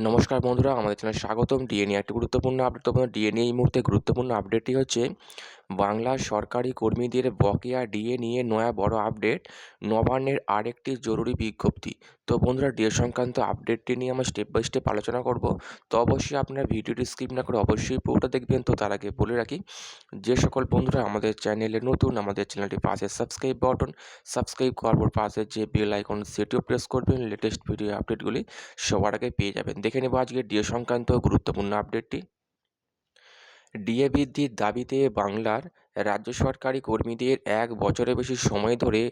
নমস্কার বন্ধুরা, আমাদের চ্যানেল স্বাগতম। ডিএ নিয়ে একটি গুরুত্বপূর্ণ আপডেট তো ডিএ নিয়ে এই মুহূর্তে গুরুত্বপূর্ণ আপডেটটি হচ্ছে বাংলার সরকারি কর্মীদের বকেয়া ডিএ নিয়ে নয়া বড় আপডেট, নবান্নের আরেকটি জরুরি বিজ্ঞপ্তি। তো বন্ধুরা ডিএ সংক্রান্ত আপডেটটি নিয়ে আমরা স্টেপ বাই স্টেপ আলোচনা করব। তো অবশ্যই আপনারা ভিডিওটি স্কিপ না করে অবশ্যই পুরোটা দেখবেন। তো তার আগে বলে রাখি, যে সকল বন্ধুরা আমাদের চ্যানেলে নতুন, আমাদের চ্যানেলটি পাশে সাবস্ক্রাইব বাটন সাবস্ক্রাইব করার পর পাশে যে বেল আইকন সেটিও প্রেস করবেন। লেটেস্ট ভিডিও আপডেটগুলি সবার আগে পেয়ে যাবেন। দেখে নেব আজকে ডিএ সংক্রান্ত গুরুত্বপূর্ণ আপডেটটি ডিএ বৃদ্ধির দাবিতে বাংলার রাজ্য সরকারি কর্মীদের এক বছরের বেশি সময় ধরে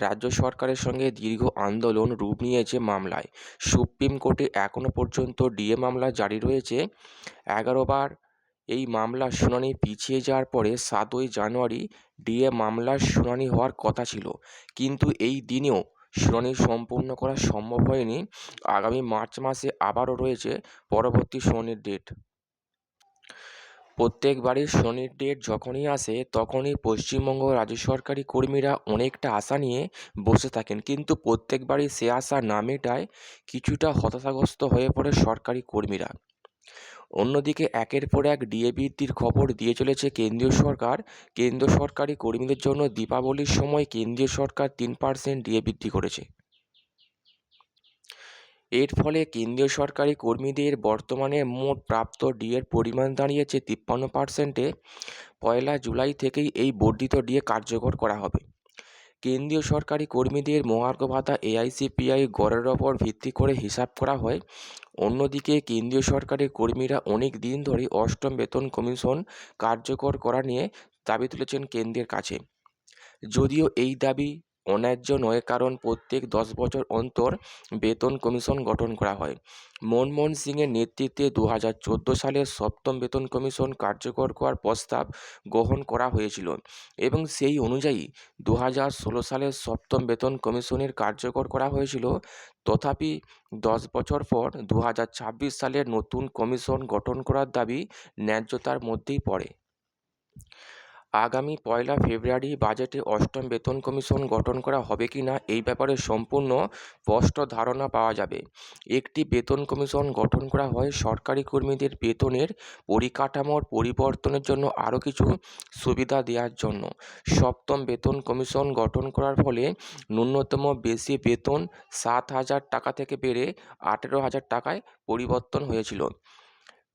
রাজ্য সরকারের সঙ্গে দীর্ঘ আন্দোলন রূপ নিয়েছে মামলায়। সুপ্রিম কোর্টে এখনও পর্যন্ত ডিএ মামলা জারি রয়েছে। এগারোবার এই মামলার শুনানি পিছিয়ে যাওয়ার পরে সাতই জানুয়ারি ডিএ মামলার শুনানি হওয়ার কথা ছিল। কিন্তু এই দিনেও শুনানি সম্পূর্ণ করা সম্ভব হয়নি। আগামী মার্চ মাসে আবারও রয়েছে পরবর্তী শুনানির ডেট প্রত্যেকবারই শনির ডেট যখনই আসে, তখনই পশ্চিমবঙ্গ রাজ্য সরকারি কর্মীরা অনেকটা আশা নিয়ে বসে থাকেন। কিন্তু প্রত্যেকবারই সে আশা না মেটায় কিছুটা হতাশাগ্রস্ত হয়ে পড়ে সরকারি কর্মীরা। অন্যদিকে একের পর এক ডিএ বৃদ্ধির খবর দিয়ে চলেছে কেন্দ্রীয় সরকার। কেন্দ্র সরকারি কর্মীদের জন্য দীপাবলির সময় কেন্দ্রীয় সরকার তিন পার্সেন্ট ডিএ বৃদ্ধি করেছে। এর ফলে কেন্দ্রীয় সরকারি কর্মীদের বর্তমানে মোট প্রাপ্ত ডিএর পরিমাণ দাঁড়িয়েছে তিপ্পান্ন পার্সেন্টে পয়লা জুলাই থেকেই এই বর্ধিত ডিএ কার্যকর করা হবে। কেন্দ্রীয় সরকারি কর্মীদের মহার্ঘ ভাতা এআইসিপিআই গড়ের ওপর ভিত্তি করে হিসাব করা হয়। অন্যদিকে কেন্দ্রীয় সরকারি কর্মীরা অনেক দিন ধরে অষ্টম বেতন কমিশন কার্যকর করা নিয়ে দাবি তুলেছেন কেন্দ্রের কাছে। যদিও এই দাবি অন্যায্য নয়, কারণ প্রত্যেক দশ বছর অন্তর বেতন কমিশন গঠন করা হয়। মনমোহন সিংয়ের নেতৃত্বে দু হাজার চোদ্দ সালের সপ্তম বেতন কমিশন কার্যকর করার প্রস্তাব গ্রহণ করা হয়েছিল এবং সেই অনুযায়ী দু হাজার ষোলো সালের সপ্তম বেতন কমিশনের কার্যকর করা হয়েছিল। তথাপি দশ বছর পর দু হাজার ছাব্বিশ সালের নতুন কমিশন গঠন করার দাবি ন্যায্যতার মধ্যেই পড়ে। আগামী পয়লা ফেব্রুয়ারি বাজেটে অষ্টম বেতন কমিশন গঠন করা হবে কি না এই ব্যাপারে সম্পূর্ণ স্পষ্ট ধারণা পাওয়া যাবে। একটি বেতন কমিশন গঠন করা হয় সরকারি কর্মীদের বেতনের পরিকাঠামোর পরিবর্তনের জন্য আরও কিছু সুবিধা দেওয়ার জন্য। সপ্তম বেতন কমিশন গঠন করার ফলে ন্যূনতম বেশি বেতন সাত হাজার টাকা থেকে বেড়ে আঠেরো হাজার টাকায় পরিবর্তন হয়েছিল।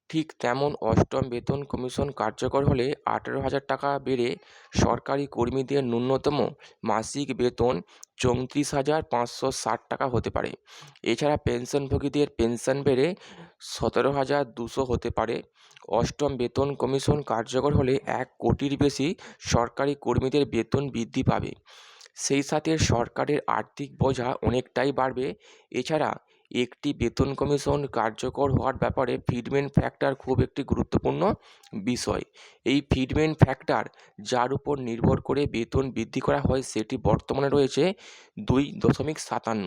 ঠিক তেমন অষ্টম বেতন কমিশন কার্যকর হলে আঠেরো হাজার টাকা বেড়ে সরকারি কর্মীদের ন্যূনতম মাসিক বেতন চৌত্রিশ হাজার পাঁচশো ষাট টাকা হতে পারে। এছাড়া পেনশনভোগীদের পেনশন বেড়ে সতেরো হাজার দুশো হতে পারে। অষ্টম বেতন কমিশন কার্যকর হলে এক কোটির বেশি সরকারি কর্মীদের বেতন বৃদ্ধি পাবে। সেই সাথে সরকারের আর্থিক বোঝা অনেকটাই বাড়বে। এছাড়া একটি বেতন কমিশন কার্যকর হওয়ার ব্যাপারে ফিডম্যান ফ্যাক্টর খুব একটি গুরুত্বপূর্ণ বিষয়। এই ফিডম্যান ফ্যাক্টর যার উপর নির্ভর করে বেতন বৃদ্ধি করা হয় সেটি বর্তমানে রয়েছে দুই দশমিক সাতান্ন।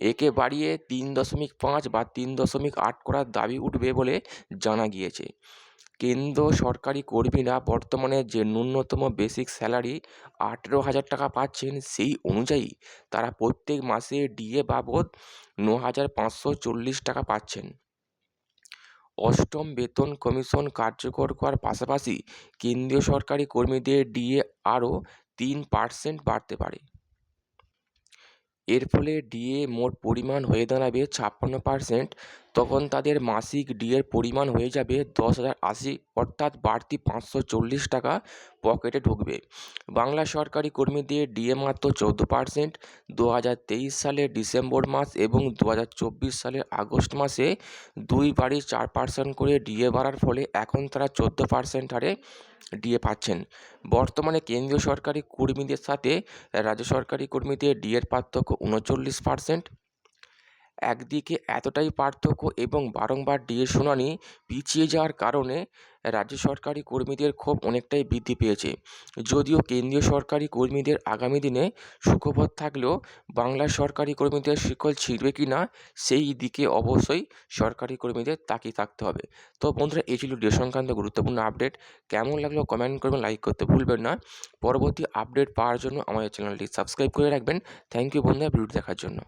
একে বাড়িয়ে তিন দশমিক পাঁচ বা তিন দশমিক আট করার দাবি উঠবে বলে জানা গিয়েছে। কেন্দ্র সরকারি কর্মীরা বর্তমানে যে ন্যূনতম বেসিক স্যালারি আঠেরো হাজার টাকা পাচ্ছেন, সেই অনুযায়ী তারা প্রত্যেক মাসে ডিএ বাবদ ন হাজার পাঁচশো চল্লিশ টাকা পাচ্ছেন। অষ্টম বেতন কমিশন কার্যকর করার পাশাপাশি কেন্দ্রীয় সরকারি কর্মীদের ডিএ আরও তিন পার্সেন্ট বাড়তে পারে। এর ফলে ডিএ মোট পরিমাণ হয়ে দাঁড়াবে ছাপ্পান্ন পার্সেন্ট। তখন তাদের মাসিক ডিএর পরিমাণ হয়ে যাবে দশ হাজার আশি, অর্থাৎ বাড়তি পাঁচশো চল্লিশ টাকা পকেটে ঢুকবে। বাংলা সরকারি কর্মীদের ডিএ মাত্র চৌদ্দো পার্সেন্ট। দু হাজার তেইশ সালের ডিসেম্বর মাস এবং দু হাজার চব্বিশ সালের আগস্ট মাসে দুই বাড়ি চার পার্সেন্ট করে ডিএ বাড়ার ফলে এখন তারা চোদ্দ পার্সেন্ট হারে ডিএ পাচ্ছেন। বর্তমানে কেন্দ্রীয় সরকারি কর্মীদের সাথে রাজ্য সরকারি কর্মীদের ডিএর পার্থক্য উনচল্লিশ পার্সেন্ট একদিকে এতটাই পার্থক্য এবং বারংবার ডিএ শুনানি পিছিয়ে যাওয়ার কারণে রাজ্য সরকারি কর্মীদের ক্ষোভ অনেকটাই বৃদ্ধি পেয়েছে। যদিও কেন্দ্রীয় সরকারি কর্মীদের আগামী দিনে সুখবর থাকলেও বাংলার সরকারি কর্মীদের শিকল ছিঁড়বে কি না সেই দিকে অবশ্যই সরকারি কর্মীদের তাকিয়ে থাকতে হবে। তো বন্ধুরা, এই ছিল ডিএ সংক্রান্ত গুরুত্বপূর্ণ আপডেট। কেমন লাগল কমেন্ট করবেন, লাইক করতে ভুলবেন না। পরবর্তী আপডেট পাওয়ার জন্য আমাদের চ্যানেলটি সাবস্ক্রাইব করে রাখবেন। থ্যাংক ইউ বন্ধুরা ভিডিও দেখার জন্য।